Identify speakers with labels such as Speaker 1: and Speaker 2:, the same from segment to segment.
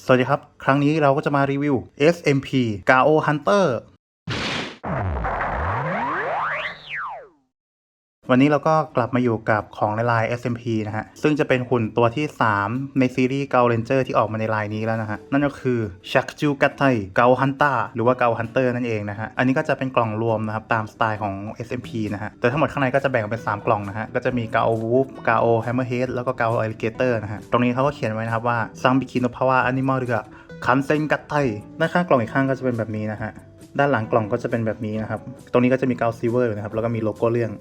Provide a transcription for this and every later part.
Speaker 1: สวัสดีครับ ครั้งนี้เราก็จะมารีวิว SMP Gao Hunter วันนี้เราก็กลับมาอยู่กับของในลาย SMP นะฮะ ซึ่งจะเป็นหุ่นตัวที่ 3 ในซีรีส์ Gao Ranger ที่ออกมาในลายนี้แล้วนะฮะ นั่นก็คือ Shakju Gatai Gao Hunter หรือว่า Gao Hunter นั่นเองนะฮะ อันนี้ก็จะเป็นกล่องรวมนะครับ ตามสไตล์ของ SMP นะฮะ แต่ทั้งหมดข้างในก็จะแบ่งเป็น 3 กล่องนะฮะ ก็จะมี Gao Wolf Gao Hammerhead แล้วก็ Gao Alligator นะฮะ ตรงนี้เขาก็เขียนไว้นะครับว่า Sang Bikino Power Animal หรือคันเซ็งกัตไทด้านข้างกล่องอีกข้างก็จะเป็นแบบนี้นะฮะด้านหลังกล่องก็จะเป็นแบบนี้นะครับ ตรงนี้ก็จะมีกาวซิเวอร์นะครับ แล้วก็มีโลโก้เรื่อง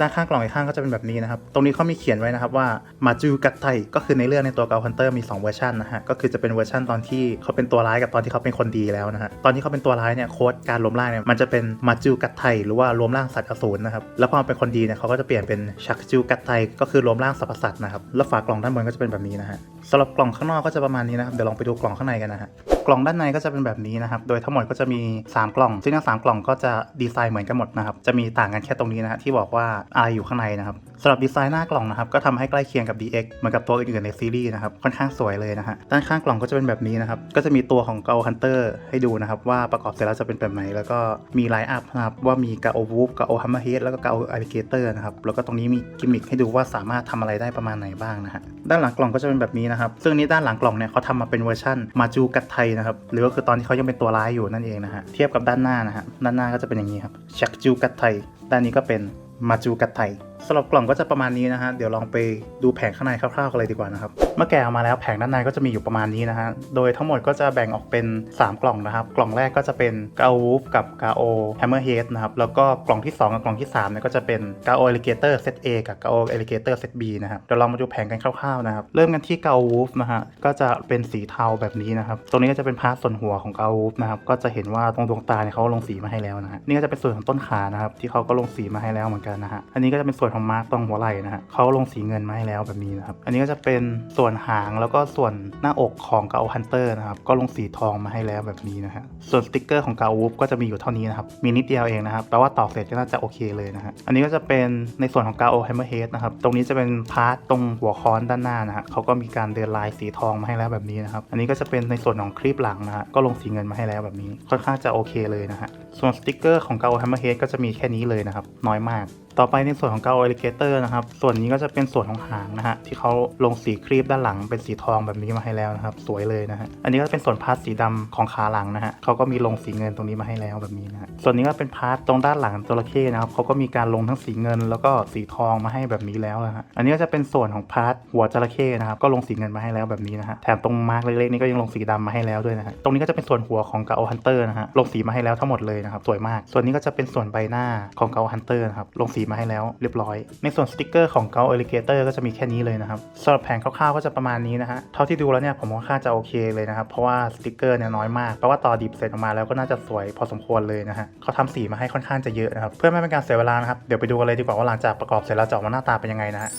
Speaker 1: ด้านข้างกล่องอีกข้างก็จะเป็นแบบนี้นะครับ ตรงนี้เขามีเขียนไว้นะครับว่ามาจูกัตไทก็คือในเรื่องในตัวเกาฮันเตอร์มี 2 เวอร์ชันนะฮะ ก็คือจะเป็นเวอร์ชันตอนที่เขาเป็นตัวร้ายกับตอนที่เขาเป็นคนดีแล้วนะฮะ ตอนที่เขาเป็นตัวร้ายเนี่ยโค้ดการรวมร่างเนี่ยมันจะเป็นมาจูกัตไทหรือว่ารวมร่างสัตว์อสูรนะครับ แล้วพอเป็นคนดีเนี่ยเขาก็จะเปลี่ยนเป็นชักจูกัตไทก็คือรวมร่างสรรพสัตว์นะครับ แล้วฝากล่องด้านบนก็จะเป็นแบบนี้นะฮะสำหรับกล่องข้างนอกก็จะประมาณนี้นะครับ เดี๋ยวลองไปดูกล่องข้างในกันนะฮะ กล่องด้านในก็จะเป็นแบบนี้นะครับ โดยทั้งหมดก็จะมี 3 กล่อง ซึ่งทั้งสามกล่องก็จะดีไซน์เหมือนกันหมดนะครับ จะมีต่างกันแค่ตรงนี้นะฮะที่บอกว่าอะไรอยู่ข้างในนะครับสำหรับดีไซน์หน้ากล่องนะครับ ก็ทำให้ใกล้เคียงกับ DX เหมือนกับตัวอื่นๆในซีรีส์นะครับ ค่อนข้างสวยเลยนะฮะ ด้านข้างกล่องก็จะเป็นแบบนี้นะครับ ก็จะมีตัวของ g a o Hunter ให้ดูนะครับ ว่าประกอบเสร็จแล้วจะเป็นแบบไหน แล้วก็มีไลน์อัพนะครับ ว่ามี g a o Wolf g a o Hammerhead แล้วก็ g a o Alligator นะครับ แล้วก็ตรงนี้มีกิมมิคให้ดูว่าสามารถทำอะไรได้ประมาณไหนบ้างนะฮะ ด้านหลังกล่องก็จะเป็นแบบนี้นะครับ ซึ่งนี้ด้านหลังกล่องเนี่ยเขาทำมาเป็นเวอร์ชันมาจูกัตไทนะครับ หรือก็คือตอนที่เขายังเป็นตัวร้ายอยู่นั่นเองนะฮะ เทียบกับด้านหน้านะฮะ ด้านหน้าก็จะเป็นอย่างนี้ครับชักจูกัตไท ด้านนี้ก็เป็นมาจูกัตไท สำหรับกล่องก็จะประมาณนี้นะฮะ เดี๋ยวลองไปดูแผงข้างในคร่าวๆกันเลยดีกว่านะครับ เมื่อแกะออกมาแล้วแผงด้านในก็จะมีอยู่ประมาณนี้นะฮะ โดยทั้งหมดก็จะแบ่งออกเป็น 3 กล่องนะครับ กล่องแรกก็จะเป็นกา w ูฟกับกาโอแฮมเมอร์เฮดนะครับ แล้วก็กล่องที่ 2 กับกล่องที่3เนี่ยก็จะเป็นกาโอเอลิเกเตอร์เซต A กับกาโอเอลิเกเตอร์เซต B นะครับ เดี๋ยวเรามาดูแผงกันคร่าวๆนะครับ เริ่มกันที่กา w ูฟนะฮะ ก็จะเป็นสีเทาแบบนี้นะครับ ตรงนี้ก็จะเป็นพาร์ทส่วนหัวของกา w ูฟนะครับ ก็จะเห็นว่าตรงดวงตาเนี่ยเขาลงสีมาให้แล้วนะฮะ นี่ก็จะเป็นส่วนของต้นขานะครับที่เขาก็ลงสีมาให้แล้วเหมือนกันนะฮะ อันนี้ก็จะเป็นส่วนของมาตรงหัวไหล่นะฮะเขาลงสีเงินมาให้แล้วแบบนี้นะครับ อันนี้ก็จะเป็นส่วนหางแล้วก็ส่วนหน้าอกของกาฮันเตอร์นะครับ ก็ลงสีทองมาให้แล้วแบบนี้นะฮะ ส่วนสติกเกอร์ของกา w ูฟก็จะมีอยู่เท่านี้นะครับ มีนิดเดียวเองนะครับแปลว่าตอกเสร็จก็น่าจะโอเคเลยนะฮะ อันนี้ก็จะเป็นในส่วนของกาโอแฮมเมอร์เฮดนะครับ ตรงนี้จะเป็นพาร์ทตรงหัวค้อนด้านหน้านะฮะเขาก็มีการเดินลายสีทองมาให้แล้วแบบนี้นะครับ อันนี้ก็จะเป็นในส่วนของคลิปหลังนะฮะ ก็ลงสีเงินมาให้แล้วแบบนี้ ค่อนข้างจะโอเคเลยนะฮะ ส่วนสติกเกอร์ของกาโอแฮมเมอร์เฮดก็จะมีแค่นี้เลยนะครับ น้อยมาก ต่อไปในส่วนของ g a o Alligator นะครับ ส่วนนี้ก็จะเป็นส่วนของหางนะฮะที่เขาลงสีครีบด้านหลังเป็นสีทองแบบนี้มาให้แล้วนะครับ สวยเลยนะฮะอันนี้ก็เป็นส่วนพาร์ทสีดำของขาหลังนะฮะเขาก็มีลงสีเงินตรงนี้มาให้แล้วแบบนี้นะฮะส่วนนี้ก็เป็นพาร์ทตรงด้านหลังจระเข้นะครับเขาก็มีการลงทั้งสีเงิน แล้วก็สีทองมาให้แบบนี้แล้วนะฮะอันนี้ก็จะเป็นส่วนของพาร์ทหัวจระเข้นะครับก็ลงสีเงินมาให้แล้วแบบนี้นะฮะแถมตรงมาร์กเล็กๆนี่ก็ยังลงสีดำมาให้แล้วด้วยนะฮะตรงนี้ก็จะเป็นส่วนหัวของ g a o Hunter นะฮะลงสีมาให้แล้วทั้งหมดเลยนะครับสวยมาก ส่วนนี้ก็จะเป็นส่วนใบหน้าของ g a o Hunter นะครับลงสีมาให้แล้วเรียบร้อย ในส่วนสติกเกอร์ของ g a o Alligator ก็จะมีแค่นี้เลยนะครับสำหรับแผงคร่าวๆก็จะประมาณนี้นะฮะเท่าที่ดูแล้วเนี่ยผมว่าค่าจะโอเคเลยนะครับเพราะว่าสติกเกอร์เนี่ยน้อยมากแปลว่าต่อดิบเสร็จออกมาแล้วก็น่าจะสวยพอสมควรเลยนะฮะเขาทำสีมาให้ค่อนข้างจะเยอะนะครับเพื่อไม่เป็นการเสียเวลานะครับเดี๋ยวไปดูกันเลยดีกว่าว่าหลังจากประกอบเสร็จแล้วจะออกมาหน้าตาเป็นยังไงนะฮะ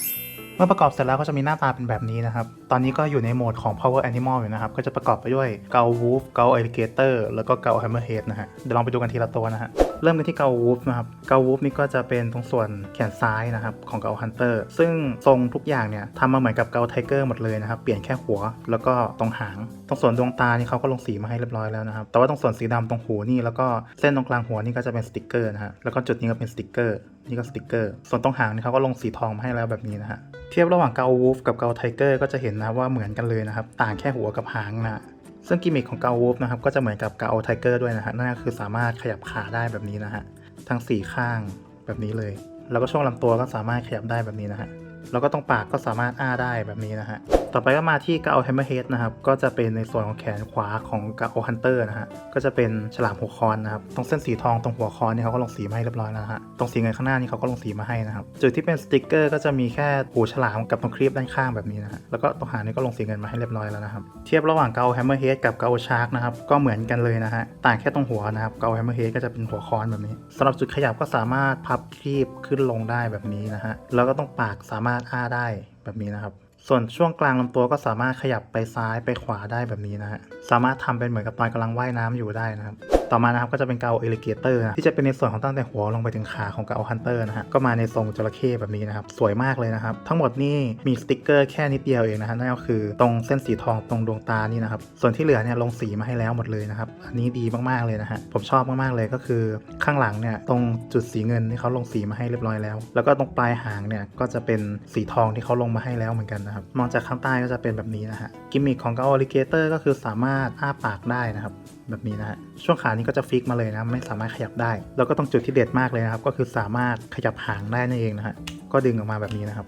Speaker 1: เมื่อประกอบเสร็จแล้วก็จะมีหน้าตาเป็นแบบนี้นะครับ ตอนนี้ก็อยู่ในโหมดของ power animal อยู่นะครับ ก็จะประกอบไปด้วย g a o wolf g a o alligator แล้วก็ g a o hammerhead นะฮะ เดี๋ยวลองไปดูกันทีละตัวนะฮะเริ่มกันที่ g a o wolf นะครับ g a o wolf นี่ก็จะเป็นตรงส่วนแขนซ้ายนะครับของ g a o hunter ซึ่งทรงทุกอย่างเนี่ยทำมาเหมือนกับ g a o tiger หมดเลยนะครับ เปลี่ยนแค่หัวแล้วก็ตรงหาง ตรงส่วนดวงตานี่เขาก็ลงสีมาให้เรียบร้อยแล้วนะครับ แต่ว่าตรงส่วนสีดำตรงหูนี่แล้วก็เส้นตรงกลางหัวนี่ก็จะเป็นสติกเกอร์นะฮะ แล้วก็จุดนี้ก็เป็นสติกเกอร์ นี่ก็สติกเกอร์ ส่วนตรงหางนี่เขาก็ลงสีทองมาให้แล้วแบบนี้นะฮะ เทียบระหว่างเกาวูฟกับเกาไทเกอร์ก็จะเห็นนะว่าเหมือนกันเลยนะครับ ต่างแค่หัวกับหางนะ ซึ่งกิมมิคของเกาวูฟนะครับก็จะเหมือนกับเกาไทเกอร์ด้วยนะฮะนั่นก็คือสามารถขยับขาได้แบบนี้นะฮะทั้งสี่ข้างแบบนี้เลย แล้วก็ช่วงลำตัวก็สามารถขยับได้แบบนี้นะฮะแล้วก็ตรงปากก็สามารถอ้าได้แบบนี้นะฮะ ต่อไปก็มาที่กาโอแฮมเมอร์เฮดนะครับ ก็จะเป็นในส่วนของแขนขวาของกาโอฮันเตอร์นะฮะ ก็จะเป็นฉลามหัวคอนนะครับ ตรงเส้นสีทองตรงหัวคอนเนี่ยเขาก็ลงสีมาให้เรียบร้อยแล้วฮะ ตรงสีเงินข้างหน้านี่เขาก็ลงสีมาให้นะครับ จุดที่เป็นสติกเกอร์ก็จะมีแค่หูฉลามกับตรงครีบด้านข้างแบบนี้นะฮะ แล้วก็ตรงหางนี่ก็ลงสีเงินมาให้เรียบร้อยแล้วนะครับ เทียบระหว่างกาโอแฮมเมอร์เฮดกับกาโอชาร์กนะครับ ก็เหมือนกันเลยนะฮะ ต่างแค่ตรงหัวนะครับกาโอแฮมเมอร์เฮดก็จะเป็นหัวคอนแบบนี้สำหรับจุดขยับก็สามารถพับครีบขึ้นลงได้แบบนี้นะฮะ แล้วก็ตรงปากสามารถอ้าได้แบบนี้นะครับ ส่วนช่วงกลางลำตัวก็สามารถขยับไปซ้ายไปขวาได้แบบนี้นะฮะ สามารถทำเป็นเหมือนกับตอนกำลังว่ายน้ำอยู่ได้นะครับต่อมานะครับก็จะเป็นเกาเอลิเกเตอร์นะที่จะเป็นในส่วนของตั้งแต่หัวลงไปถึงขาของเกาฮันเตอร์นะฮะก็มาในทรงจระเข้แบบนี้นะครับสวยมากเลยนะครับทั้งหมดนี่มีสติกเกอร์แค่นิดเดียวเองนะฮะนั่นก็คือตรงเส้นสีทองตรงดวงตานี่นะครับส่วนที่เหลือเนี่ยลงสีมาให้แล้วหมดเลยนะครับอันนี้ดีมากๆเลยนะฮะผมชอบมากๆเลยก็คือข้างหลังเนี่ยตรงจุดสีเงินที่เขาลงสีมาให้เรียบร้อยแล้ว แล้วก็ตรงปลายหางเนี่ยก็จะเป็นสีทองที่เขาลงมาให้แล้วเหมือนกันนะครับมองจากข้างใต้ก็จะเป็นแบบนี้นะฮะกิมมิคของเกาอลิเกเตอร์ก็คือสามารถอ้าปากได้นะครับ แบบนี้นะฮะช่วงขานี้ก็จะฟิกมาเลยนะ ไม่สามารถขยับได้ แล้วก็ตรงจุดที่เด็ดมากเลยนะครับ ก็คือสามารถขยับหางได้นั่นเองนะฮะก็ดึงออกมาแบบนี้นะครับ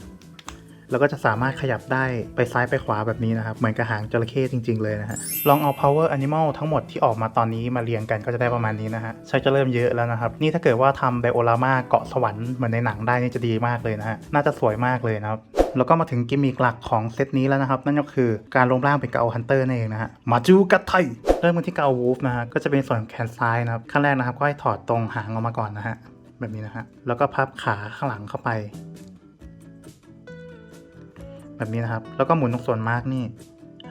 Speaker 1: แล้วก็จะสามารถขยับได้ไปซ้ายไปขวาแบบนี้นะครับ เหมือนกับหางจระเข้จริง ๆ เลยนะฮะ ลองเอา power animal ทั้งหมดที่ออกมาตอนนี้มาเรียงกันก็จะได้ประมาณนี้นะฮะ ใช้จะเริ่มเยอะแล้วนะครับ นี่ถ้าเกิดว่าทำไดโอรามาเกาะสวรรค์เหมือนในหนังได้นี่จะดีมากเลยนะฮะ น่าจะสวยมากเลยนะครับ แล้วก็มาถึงกิมมิคหลักของเซตนี้แล้วนะครับ นั่นก็คือการลงร่างเป็นเกาฮันเตอร์นั่นเองนะฮะมาจูกัตไทเริ่มกันที่เกาวูฟนะฮะก็จะเป็นส่วนแขนซ้ายนะครับขั้นแรกนะครับก็ให้ถอดตรงหางออกมาก่อนนะฮะแบบนี้นะฮะแล้วก็พับขาข้างหลังเข้าไป แบบนี้นะครับ แล้วก็หมุนตรงส่วนมาร์กนี่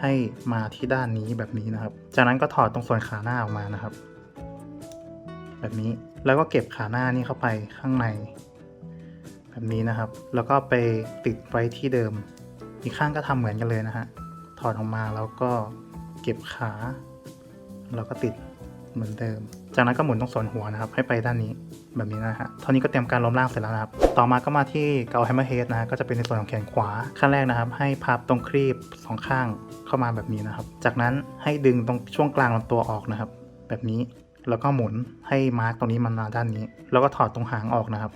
Speaker 1: ให้มาที่ด้านนี้แบบนี้นะครับ จากนั้นก็ถอดตรงส่วนขาหน้าออกมานะครับ แบบนี้แล้วก็เก็บขาหน้านี่เข้าไปข้างใน แบบนี้นะครับ แล้วก็ไปติดไว้ที่เดิม อีกข้างก็ทำเหมือนกันเลยนะฮะ ถอดออกมาแล้วก็เก็บขา แล้วก็ติดเหมือนเดิม จากนั้นก็หมุนตรงส่วนหัวนะครับ ให้ไปด้านนี้แบบนี้นะฮะเท่านี้ก็เตรียมการล้มล่างเสร็จแล้วนะครับ ต่อมาก็มาที่เกาแฮมเมอร์เฮดนะฮะ ก็จะเป็นในส่วนของแขนขวา ขั้นแรกนะครับ ให้พับตรงครีบสองข้างเข้ามาแบบนี้นะครับ จากนั้นให้ดึงตรงช่วงกลางลำตัวออกนะครับ แบบนี้ แล้วก็หมุนให้มาร์กตรงนี้มันมาด้านนี้ แล้วก็ถอดตรงหางออกนะครับ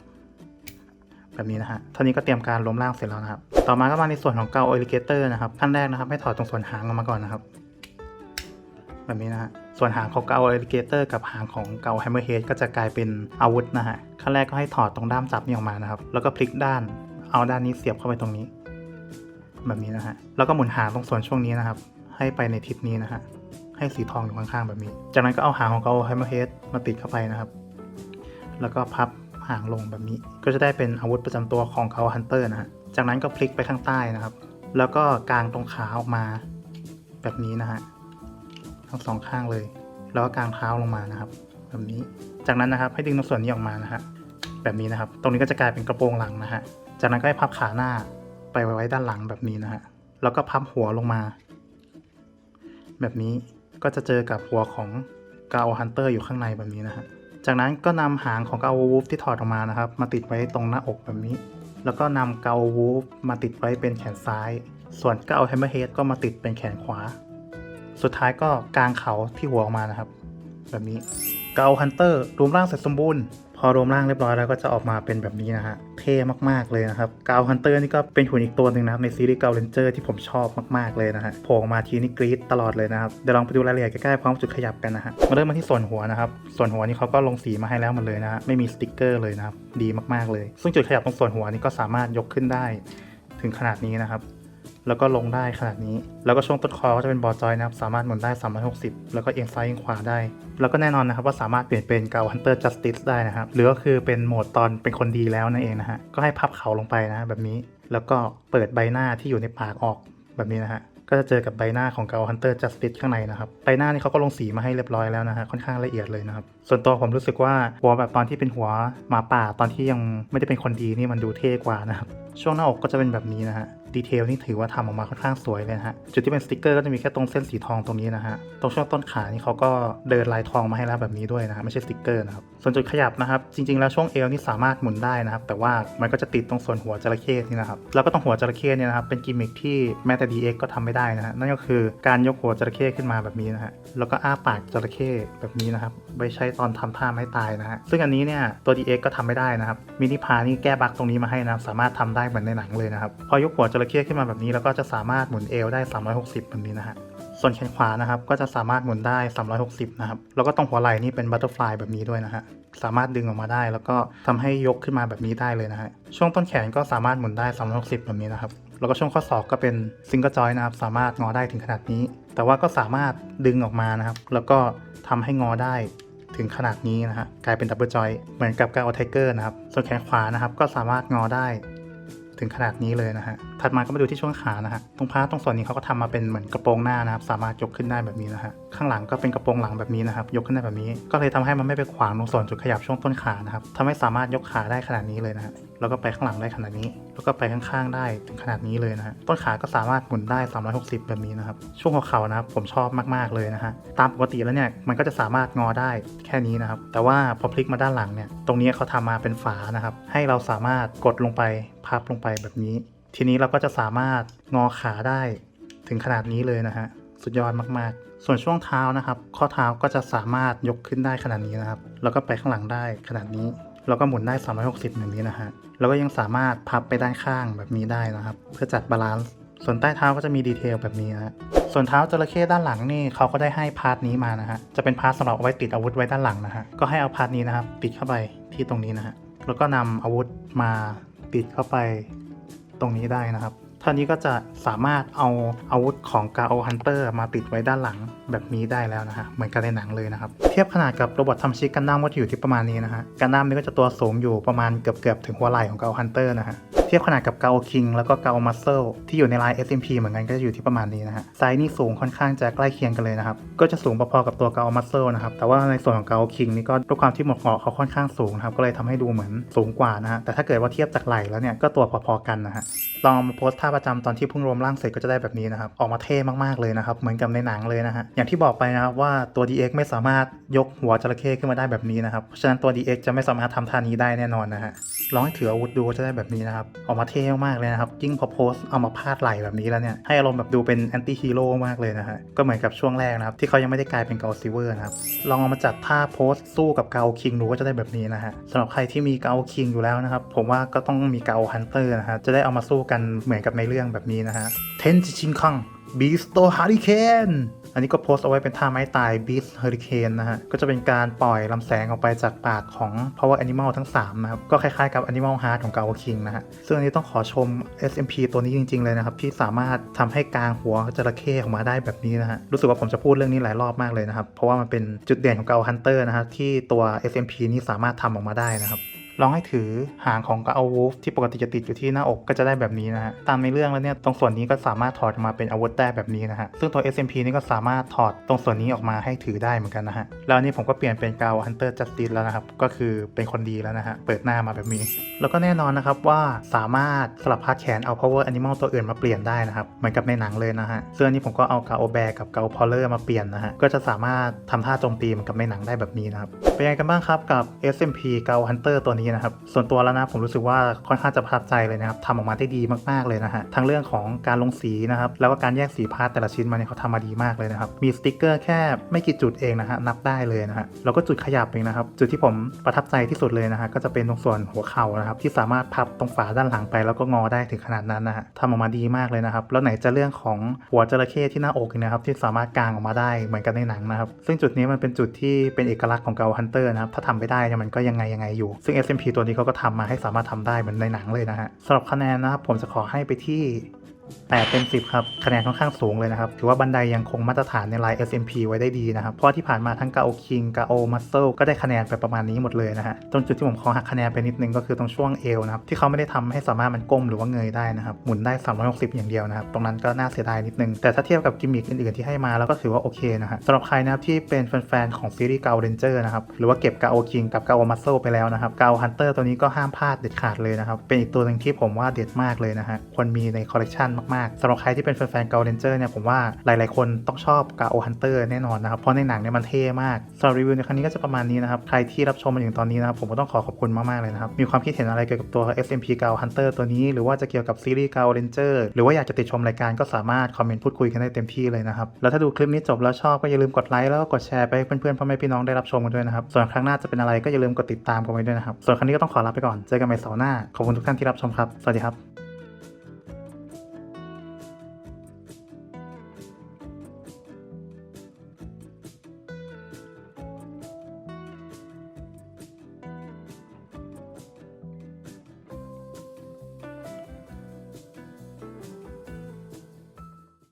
Speaker 1: แบบนี้นะฮะเท่านี้ก็เตรียมการล้มล่างเสร็จแล้วนะครับ ต่อมาก็มาในส่วนของเกาเอลิเกเตอร์นะครับขั้นแรกนะครับให้ถอดตรงส่วนหางออกมาก่อนนะครับ แบบนี้นะฮะส่วนหางของเกาเอลิเกเตอร์กับหางของเกาแฮมเมอร์เฮดก็จะกลายเป็นอาวุธนะฮะขั้นแรกก็ให้ถอดตรงด้ามจับนี่ออกมานะครับแล้วก็พลิกด้าน เอาด้านนี้เสียบเข้าไปตรงนี้ แบบนี้นะฮะแล้วก็หมุนหางตรงส่วนช่วงนี้นะครับ ให้ไปในทิศนี้นะฮะให้สีทองอยู่ข้างๆแบบนี้ จากนั้นก็เอาหางของเกาแฮมเมอร์เฮดมาติดเข้าไปนะครับ แล้วก็พับ หางลงแบบนี้ ก็จะได้เป็นอาวุธประจำตัวของเขาฮันเตอร์นะฮะ จากนั้นก็พลิกไปข้างใต้นะครับ แล้วก็กางตรงขาออกมาแบบนี้นะฮะ ทั้งสองข้างเลย แล้วก็กางเท้าลงมานะครับ แบบนี้ จากนั้นนะครับให้ดึงตรงส่วนนี้ออกมานะฮะ แบบนี้นะครับ ตรงนี้ก็จะกลายเป็นกระโปรงหลังนะฮะ จากนั้นก็ให้พับขาหน้าไปไว้ด้านหลังแบบนี้นะฮะ แล้วก็พับหัวลงมา แบบนี้ ก็จะเจอกับหัวของกาโอฮันเตอร์อยู่ข้างในแบบนี้นะฮะ จากนั้นก็นำหางของเกาวูฟที่ถอดออกมานะครับ มาติดไว้ตรงหน้าอกแบบนี้ แล้วก็นำเกาวูฟมาติดไว้เป็นแขนซ้าย ส่วนเกาแฮมเมอร์เฮดก็มาติดเป็นแขนขวา สุดท้ายก็กางเขาที่หัวออกมานะครับ แบบนี้เกาฮันเตอร์รวมร่างเสร็จสมบูรณ์ พอรวมร่างเรียบร้อยแล้วก็จะออกมาเป็นแบบนี้นะฮะ เท่มากๆเลยนะครับเกาฮันเตอร์นี่ก็เป็นหุ่นอีกตัวหนึ่งนะครับในซีรีส์เกาเลนเจอร์ที่ผมชอบมากๆเลยนะฮะโผล่มาทีนี่กรี๊ดตลอดเลยนะครับเดี๋ยวลองไปดูรายละเอียดใกล้ๆพร้อมจุดขยับกันนะฮะมาเริ่มมาที่ส่วนหัวนะครับส่วนหัวนี่เขาก็ลงสีมาให้แล้วหมดเลยนะฮะไม่มีสติกเกอร์เลยนะครับดีมากๆเลย ซึ่งจุดขยับตรงส่วนหัวนี่ก็สามารถยกขึ้นได้ ถึงขนาดนี้นะครับ แล้วก็ลงได้ขนาดนี้ แล้วก็ช่วงต้นคอก็จะเป็นบอจอยนะครับ สามารถหมุนได้ 360 แล้วก็เอียงซ้ายเอียงขวาได้ แล้วก็แน่นอนนะครับว่าสามารถเปลี่ยนเป็นเกาฮันเตอร์จัสติสได้นะครับ หรือก็คือเป็นโหมดตอนเป็นคนดีแล้วนั่นเองนะฮะ ก็ให้พับเขาลงไปนะแบบนี้ แล้วก็เปิดใบหน้าที่อยู่ในปากออกแบบนี้นะฮะ ก็จะเจอกับใบหน้าของเกาฮันเตอร์จัสติสข้างในนะครับ ใบหน้านี่เขาก็ลงสีมาให้เรียบร้อยแล้วนะฮะ ค่อนข้างละเอียดเลยนะครับส่วนตัวผมรู้สึกว่าหัวแบบตอนที่เป็นหัวหมาป่าตอนที่ยังไม่ได้เป็นคนดีนี่มันดูเท่กว่านะครับ ช่วงหน้าอกก็จะเป็นแบบนี้นะฮะดีเทลนี่ถือว่าทำออกมาค่อนข้างสวยเลยฮะ จุดที่เป็นสติกเกอร์ก็จะมีแค่ตรงเส้นสีทองตรงนี้นะฮะ ตรงช่วงต้นขานี่เขาก็เดินลายทองมาให้แล้วแบบนี้ด้วยนะฮะไม่ใช่สติกเกอร์นะครับ ส่วนจุดขยับนะครับ จริง ๆ แล้วช่วงเอวนี่สามารถหมุนได้นะครับ แต่ว่ามันก็จะติดตรงส่วนหัวจระเข้นี่นะครับ แล้วก็ตรงหัวจระเข้เนี่ยนะครับ เป็นกิมมิคที่แม้แต่ DX ก็ทำไม่ได้นะฮะ นั่นก็คือการยกหัวจระเข้ขึ้นมาแบบนี้นะฮะ แล้วก็อ้าปากจระเข้แบบนี้นะครับไว้ใช้ตอนทำท่าไม้ตายนะฮะซึ่งอันนี้เนี่ยตัว DX ก็ทำไม่ได้นะครับมินิพานี่แก้บั๊กตรงนี้มาให้นะสามารถทำได้เหมือนในหนังเลยนะครับพอยกหัวจระเข้ขึ้นมาแบบนี้แล้วก็จะสามารถหมุนเอวได้ 360แบบนี้นะฮะส่วนแขนขวานะครับก็จะสามารถหมุนได้ 360 นะครับ แล้วก็ตรงหัวไหล่นี่เป็นบัตเตอร์ฟลายแบบนี้ด้วยนะฮะ สามารถดึงออกมาได้ แล้วก็ทำให้ยกขึ้นมาแบบนี้ได้เลยนะฮะ ช่วงต้นแขนก็สามารถหมุนได้ 360 แบบนี้นะครับ แล้วก็ช่วงข้อศอกก็เป็นซิงเกิลจอยนะครับ สามารถงอได้ถึงขนาดนี้ แต่ว่าก็สามารถดึงออกมานะครับ แล้วก็ทำให้งอได้ ถึงขนาดนี้นะฮะกลายเป็นดับเบิลจอยเหมือนกับการเอาไทเกอร์นะครับ ส่วนแขนขวานะครับก็สามารถงอได้ถึงขนาดนี้เลยนะฮะ ถัดมาก็มาดูที่ช่วงขานะฮะตรงพาร์ตรงส่วนนี้เขาก็ทำมาเป็นเหมือนกระโปรงหน้านะครับสามารถยกขึ้นได้แบบนี้นะฮะข้างหลังก็เป็นกระโปรงหลังแบบนี้นะครับยกขึ้นได้แบบนี้ ก็เลยทำให้มันไม่ไปขวางตรงส่วนจุดขยับช่วงต้นขานะครับทำให้สามารถยกขาได้ขนาดนี้เลยนะฮะแล้วก็ไปข้างหลังได้ขนาดนี้ แล้วก็ไปข้างๆได้ถึงขนาดนี้เลยนะฮะต้นขาก็สามารถหมุนได้ 360 แบบนี้นะครับช่วงหัวเข่านะครับผมชอบมากๆเลยนะฮะตามปกติแล้วเนี่ยมันก็จะสามารถงอได้แค่นี้นะครับแต่ว่าพอพลิกมาด้านหลังเนี่ยตรงนี้เขาทำมาเป็นฝานะครับให้เราสามารถกดลงไปพับลงไปแบบนี้ ทีนี้เราก็จะสามารถงอขาได้ถึงขนาดนี้เลยนะฮะ สุดยอดมากๆ ส่วนช่วงเท้านะครับ ข้อเท้าก็จะสามารถยกขึ้นได้ขนาดนี้นะครับ แล้วก็ไปข้างหลังได้ขนาดนี้ แล้วก็หมุนได้ 360แบบนี้นะฮะ แล้วก็ยังสามารถพับไปด้านข้างแบบนี้ได้นะครับ เพื่อจัดบาลานซ์ ส่วนใต้เท้าก็จะมีดีเทลแบบนี้นะฮะส่วนเท้าจระเข้ด้านหลังนี่เขาก็ได้ให้พาร์ทนี้มานะฮะ จะเป็นพาร์ทสำหรับเอาไว้ติดอาวุธไว้ด้านหลังนะฮะ ก็ให้เอาพาร์ทนี้นะครับติดเข้าไปที่ตรงนี้นะฮะ แล้วก็นำอาวุธมาติดเข้าไป ตรงนี้ได้นะครับท่านี้ก็จะสามารถเอาอาวุธของกาโอฮันเตอร์มาติดไว้ด้านหลังแบบนี้ได้แล้วนะฮะเหมือนกันในหนังเลยนะครับ เทียบขนาดกับโรบอททำชิกกันดั้มก็จะอยู่ที่ประมาณนี้นะฮะกันดั้มนี่ก็จะตัวสูงอยู่ประมาณเกือบเกือบถึงหัวไหล่ของกาโอฮันเตอร์นะฮะ ทียบขนาดกับเกาคิงแล้วก็เกามัสเซลที่อยู่ในลาย SMP เหมือนกันก็จะอยู่ที่ประมาณนี้นะฮะไซส์นี่สูงค่อนข้างจะใกล้เคียงกันเลยนะครับก็จะสูงพอๆกับตัวเกามัสเซลนะครับแต่ว่าในส่วนของเกาคิงนี่ก็ด้วยความที่หมวกเกาะเขาค่อนข้างสูงนะครับก็เลยทำให้ดูเหมือนสูงกว่านะฮะแต่ถ้าเกิดว่าเทียบจากไหล่แล้วเนี่ยก็ตัวพอๆกันนะฮะลองมาโพสท่าประจำตอนที่เพิ่งรวมร่างเสร็จก็จะได้แบบนี้นะครับออกมาเท่มากๆเลยนะครับเหมือนกับในหนังเลยนะฮะอย่างที่บอกไปนะครับว่าตัว DX ไม่สามารถยกหัวจระเข้ขึ้นมาได้แบบนี้นะครับเพราะฉะนั้นตัว DX จะไม่สามารถทำท่านี้ได้แน่นอนนะฮะ ลองให้ถืออาวุธดูก็จะได้แบบนี้นะครับ ออกมาเท่มากเลยนะครับ ยิ่งพอโพสเอามาพาดไหลแบบนี้แล้วเนี่ย ให้อารมณ์แบบดูเป็นแอนตี้ฮีโร่มากเลยนะฮะ ก็เหมือนกับช่วงแรกนะครับ ที่เขายังไม่ได้กลายเป็นเกาซิเวอร์นะครับ ลองเอามาจัดท่าโพสสู้กับเกาคิงดูก็จะได้แบบนี้นะฮะสำหรับใครที่มีเกาคิงอยู่แล้วนะครับ ผมว่าก็ต้องมีเกาฮันเตอร์นะฮะ จะได้เอามาสู้กันเหมือนกับในเรื่องแบบนี้นะฮะ เทนจิชินคังบีสโตฮาริเคน อันนี้ก็โพสต์เอาไว้เป็นท่าไม้ตาย Beast Hurricane นะฮะ ก็จะเป็นการปล่อยลำแสงออกไปจากปากของ Power Animal ทั้ง 3 นะครับ ก็คล้ายๆกับ Animal Heart ของ g a o King นะฮะ ซึ่งอันนี้ต้องขอชม SMP ตัวนี้จริง ๆ เลยนะครับ ที่สามารถทำให้กลางหัวจระเข้ออกมาได้แบบนี้นะฮะ รู้สึกว่าผมจะพูดเรื่องนี้หลายรอบมากเลยนะครับ เพราะว่ามันเป็นจุดเด่นของ g a o Hunter นะฮะที่ตัว SMP นี้สามารถทำออกมาได้นะครับ ลองให้ถือหางของกาเอาวูฟที่ปกติจะติดอยู่ที่หน้าอกก็จะได้แบบนี้นะฮะตามในเรื่องแล้วเนี่ยตรงส่วนนี้ก็สามารถถอดออกมาเป็นอาวุธได้แบบนี้นะฮะซึ่งตัว SMP นี่ก็สามารถถอดตรงส่วนนี้ออกมาให้ถือได้เหมือนกันนะฮะแล้วนี่ผมก็เปลี่ยนเป็นกาวฮันเตอร์จัสติสแล้วนะครับก็คือเป็นคนดีแล้วนะฮะเปิดหน้ามาแบบนี้ แล้วก็แน่นอนนะครับว่าสามารถสลับพาร์ทแขนเอา power animal ตัวอื่นมาเปลี่ยนได้นะครับเหมือนกับในหนังเลยนะฮะซึ่งอันนี้ผมก็เอากาโอแบกับกาพอลเลอร์มาเปลี่ยนนะฮะก็จะสามารถทำท่าโจมตีเหมือนกับในหนังได้แบบนี้นะครับเป็นยังไงกันบ้างครับกับ SMP กา Hunter ตัวนี้นะครับ ส่วนตัวแล้วนะผมรู้สึกว่าค่อนข้างจะประทับใจเลยนะครับทำออกมาได้ดีมากๆเลยนะฮะทั้งเรื่องของการลงสีนะครับแล้วก็การแยกสีพาร์ทแต่ละชิ้นมาเนี่ยเขาทำมาดีมากเลยนะครับมีสติกเกอร์แค่ไม่กี่จุดเองนะฮะนับได้เลยนะฮะแล้วก็จุดขยับเองนะครับจุดที่ผมประทับใจที่สุดเลยนะฮะก็จะเป็นตรงส่วนหัวเข่านะครับที่สามารถพับตรงฝาด้านหลังไป แล้วก็งอได้ถึงขนาดนั้นนะฮะทำออกมาดีมากเลยนะครับแล้วไหนจะเรื่องของหัวจระเข้ที่หน้าอกนี่ยนะครับที่สามารถกางออกมาได้เหมือนกันในหนังนะครับซึ่งจุดนี้มันเป็นจุดที่เป็นเอกลักษณ์ของเกาฮันเตอร์นะครับถ้าทำไม่ได้เนี่ยมันก็ยังไงยังไงอยู่ซึ่ง MP ตัวนี้เขาก็ทำมาให้สามารถทำได้เหมือนในหนังเลยนะฮะสำหรับคะแนนนะครับผมจะขอให้ไปที่ 8เต็ม 10 ครับ คะแนนค่อนข้างสูงเลยนะครับ ถือว่าบันไดยังคงมาตรฐานในไลน์ SMP ไว้ได้ดีนะครับ เพราะที่ผ่านมาทั้งกาโอคิงกาโอมัสเซลก็ได้คะแนนไปประมาณนี้หมดเลยนะฮะตรงจุดที่ผมขอหักคะแนนไปนิดนึงก็คือตรงช่วงเอวนะครับ ที่เขาไม่ได้ทำให้สามารถมันก้มหรือว่าเงยได้นะครับ หมุนได้ 360 อย่างเดียวนะครับ ตรงนั้นก็น่าเสียดายนิดนึง แต่ถ้าเทียบกับกิมมิคอื่นๆที่ให้มาแล้วก็ถือว่าโอเคนะฮะสำหรับใครนะครับที่เป็นแฟนๆของซีรีส์เกาเรนเจอร์นะครับหรือว่าเก็บกาโอคิงกับกาโอมัสเซลไปแล้วนะครับกาโอฮันเตอร์ตัวนี้ก็ห้ามพลาดเด็ดขาดเลยนะครับเป็นอีกตัวหนึ่งที่ผมว่าเด็ดมากเลยนะฮะควรมีในคอลเลกชันมากๆสำหรับใครที่เป็นแฟนๆเกาเรนเจอร์เนี่ยผมว่าหลายๆคนต้องชอบกาโอฮันเตอร์แน่นอนนะครับเพราะในหนังเนี่ยมันเท่มากสำหรับรีวิวในครั้งนี้ก็จะประมาณนี้นะครับใครที่รับชมมาถึงตอนนี้นะครับผมก็ต้องขอขอบคุณมากๆเลยนะครับมีความคิดเห็นอะไรเกี่ยวกับตัว SMP เกาฮันเตอร์ตัวนี้หรือว่าจะเกี่ยวกับซีรีส์เกาเรนเจอร์หรือว่าอยากจะติดชมรายการก็สามารถคอมเมนต์พูดคุยกันได้เต็มที่เลยนะครับแล้วถ้าดูคลิปนี้จบแล้วชอบก็อย่าลืมกดไลค์แล้วก็กดแชร์ไปให้เพื่อนๆพ่อแม่พี่น้องได้รับชมกันด้วยนะครับส่วนครั้งหน้าจะเป็นอะไรก็อย่าลืมกดติดตามกันไว้ด้วยนะครับส่วนครั้งนี้ก็ต้องขอลาไปก่อนเจอกันใหม่เสาร์หน้าขอบคุณทุกท่านที่รับชมครับสวัสดีครับ